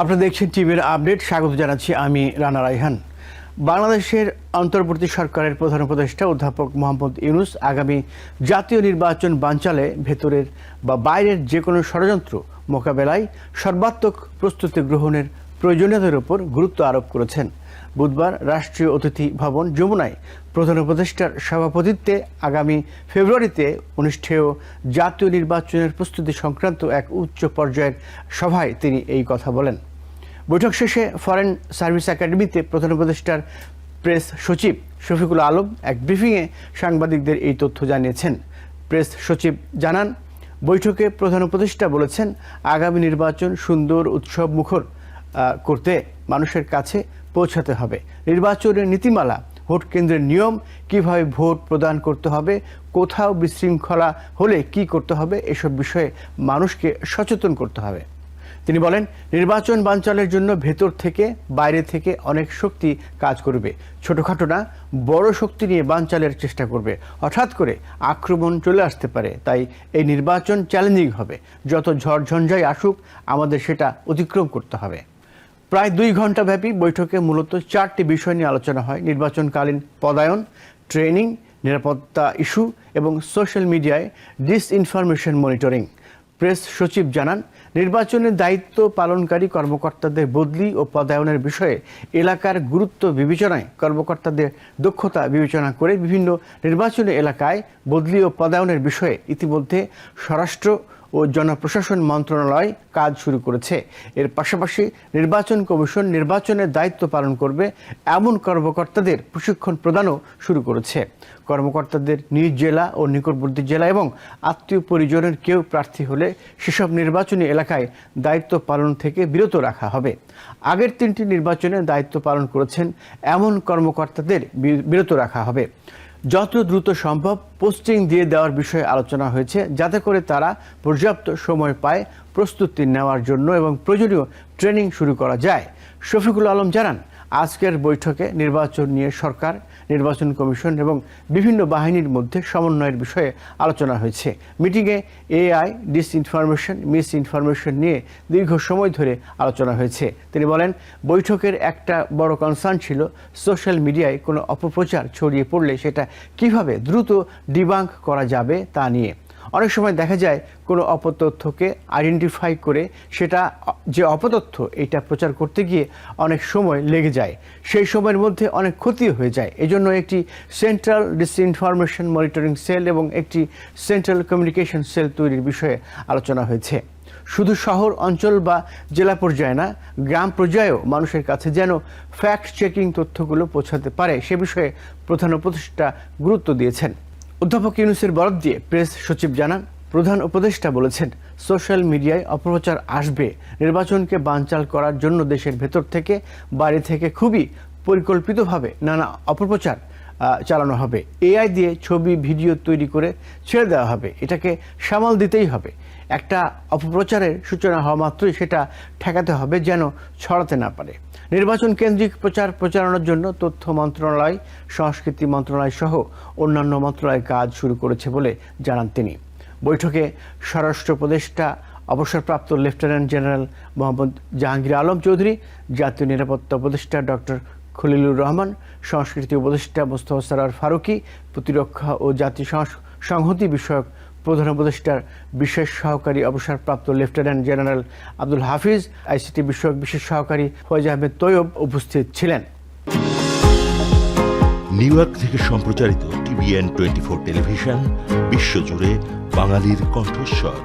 আপনারা দেখছেন টিভির আপডেট। স্বাগত জানাচ্ছি আমি রানা রাইহান বাংলাদেশের অন্তর্বর্তী সরকারের প্রধান উপদেষ্টা অধ্যাপক মোহাম্মদ ইউনুস আগামী জাতীয় নির্বাচন বানচালে ভেতরের বা বাইরের যে কোনো ষড়যন্ত্র মোকাবেলায় সর্বাত্মক প্রস্তুতি গ্রহণের প্রয়োজনীয়তার উপর গুরুত্ব আরোপ করেছেন। বুধবার রাষ্ট্রীয় অতিথি ভবন যমুনায় প্রধান উপদেষ্টার সভাপতিত্বে আগামী ফেব্রুয়ারিতে অনুষ্ঠেয় জাতীয় নির্বাচনের প্রস্তুতি সংক্রান্ত এক উচ্চ পর্যায়ের সভায় তিনি এই কথা বলেন। বৈঠক শেষে ফরেন সার্ভিস একাডেমিতে প্রধান উপদেষ্টার প্রেস সচিব শফিকুল আলম এক ব্রিফিংয়ে সাংবাদিকদের এই তথ্য জানিয়েছেন। প্রেস সচিব জানান, বৈঠকে প্রধান উপদেষ্টা বলেছেন, আগামী নির্বাচন সুন্দর উৎসব মুখর করতে মানুষের কাছে পৌঁছাতে হবে। নির্বাচনের নীতিমালা, ভোট কেন্দ্রের নিয়ম, কীভাবে ভোট প্রদান করতে হবে, কোথাও বিশৃঙ্খলা হলে কি করতে হবে, এসব বিষয়ে মানুষকে সচেতন করতে হবে। তিনি বলেন, নির্বাচন বানচালের জন্য ভেতর থেকে বাইরে থেকে অনেক শক্তি কাজ করবে। ছোটখাটো না, বড় শক্তি নিয়ে বানচালের চেষ্টা করবে। হঠাৎ করে আক্রমণ চলে আসতে পারে, তাই এই নির্বাচন চ্যালেঞ্জিং হবে। যত ঝড়ঝঞ্ঝাই আসুক, আমাদের সেটা অতিক্রম করতে হবে। প্রায় দুই ঘণ্টা ব্যাপী বৈঠকে মূলত চারটি বিষয় নিয়ে আলোচনা হয়। নির্বাচনকালীন পদায়ন ট্রেনিং নিরাপত্তা ইস্যু এবং সোশ্যাল মিডিয়ায় ডিসইনফরমেশন মনিটরিং প্রেস সচিব জানান, নির্বাচনের দায়িত্ব পালনকারী কর্মকর্তাদের বদলি ও পদায়নের বিষয়ে এলাকার গুরুত্ব বিবেচনায় কর্মকর্তাদের দক্ষতা বিবেচনা করে বিভিন্ন নির্বাচনী এলাকায় বদলি ও পদায়নের বিষয়ে ইতিমধ্যে স্বরাষ্ট্র ও জনপ্রশাসন মন্ত্রণালয় কাজ শুরু করেছে। এর পাশাপাশি নির্বাচন কমিশন নির্বাচনের দায়িত্ব পালন করবে এমন কর্মকর্তাদের প্রশিক্ষণ প্রদানও শুরু করেছে। কর্মকর্তাদের নিজ জেলা ও নিকটবর্তী জেলা এবং আত্মীয় পরিজনের কেউ প্রার্থী হলে সেসব নির্বাচনী এলাকায় দায়িত্ব পালন থেকে বিরত রাখা হবে। আগের তিনটি নির্বাচনে দায়িত্ব পালন করেছেন এমন কর্মকর্তাদের বিরত রাখা হবে। যত দ্রুত সম্ভব পোস্টিং দিয়ে দেওয়ার বিষয়ে আলোচনা হয়েছে, যাতে করে তারা পর্যাপ্ত সময় পায় প্রস্তুতি নেওয়ার জন্য এবং প্রয়োজনীয় ট্রেনিং শুরু করা যায়। শফিকুল আলম জানান আজকের বৈঠকে নির্বাচন নিয়ে সরকার, নির্বাচন কমিশন এবং বিভিন্ন বাহিনীর মধ্যে সমন্বয়ের বিষয়ে আলোচনা হয়েছে। মিটিংয়ে এআই ডিসইনফরমেশন মিস ইনফরমেশন নিয়ে দীর্ঘ সময় ধরে আলোচনা হয়েছে। তিনি বলেন, বৈঠকের একটা বড় কনসার্ন ছিল সোশ্যাল মিডিয়ায় কোনো অপপ্রচার ছড়িয়ে পড়লে সেটা কীভাবে দ্রুত ডিবাঙ্ক করা যাবে তা নিয়ে। অনেক সময় দেখা যায় কোনো অপতথ্যকে আইডেন্টিফাই করে সেটা, যে অপতথ্য এটা প্রচার করতে গিয়ে অনেক সময় লেগে যায়। সেই সময়ের মধ্যে অনেক ক্ষতি হয়ে যায়। এজন্য একটি সেন্ট্রাল ডিসইনফরমেশন মনিটরিং সেল এবং একটি সেন্ট্রাল কমিউনিকেশন সেল তৈরির বিষয়ে আলোচনা হয়েছে। শুধু শহর, অঞ্চল বা জেলা পর্যায়ে না, গ্রাম পর্যায়েও মানুষের কাছে যেন ফ্যাক্ট চেকিং তথ্যগুলো পৌঁছাতে পারে, সে বিষয়ে প্রধান উপদেষ্টা গুরুত্ব দিয়েছেন। অধ্যাপক ইউনুসের বরাদ দিয়ে প্রেস সচিব জানান, প্রধান উপদেষ্টা বলেছেন, সোশ্যাল মিডিয়ায় অপপ্রচার আসবে। নির্বাচনকে বানচাল করার জন্য দেশের ভেতর থেকে, বাইরে থেকে খুবই পরিকল্পিতভাবে নানা অপপ্রচার চালানো হবে। এআই দিয়ে ছবি, ভিডিও তৈরি করে ছেড়ে দেওয়া হবে। এটাকে সামাল দিতেই হবে। একটা অপপ্রচারের সূচনা হওয়া মাত্রই সেটা ঠেকাতে হবে যেন ছড়াতে না পারে। নির্বাচন কেন্দ্রিক প্রচার প্রচারণার জন্য তথ্য মন্ত্রণালয়, সংস্কৃতি মন্ত্রণালয় সহ অন্যান্য মন্ত্রণালয় কাজ শুরু করেছে বলে জানান তিনি। বৈঠকে স্বরাষ্ট্র উপদেষ্টা, অবসরপ্রাপ্ত লেফটেন্যান্ট জেনারেল মোহাম্মদ জাহাঙ্গীর আলম চৌধুরী, জাতীয় নিরাপত্তা উপদেষ্টা ডক্টর খলিলুর রহমান, সংস্কৃতি উপদেষ্টা মোস্তফা সরার ফারুকি, প্রতিরক্ষা ও সংস- সংহতি বিষয়ক প্রধান উপদেষ্টার বিশেষ সহকারী অবসরপ্রাপ্ত lieutenant general Abdul Hafiz, ICT বিষয়ক বিশেষ সহকারী ফয়েজ আহমেদ তৈয়ব উপস্থিত ছিলেন। নিউ ইয়র্ক থেকে সম্প্রচারিত টিভিএন টোয়েন্টি ফোর টেলিভিশন, বিশ্বজুড়ে বাঙালির কণ্ঠস্বর।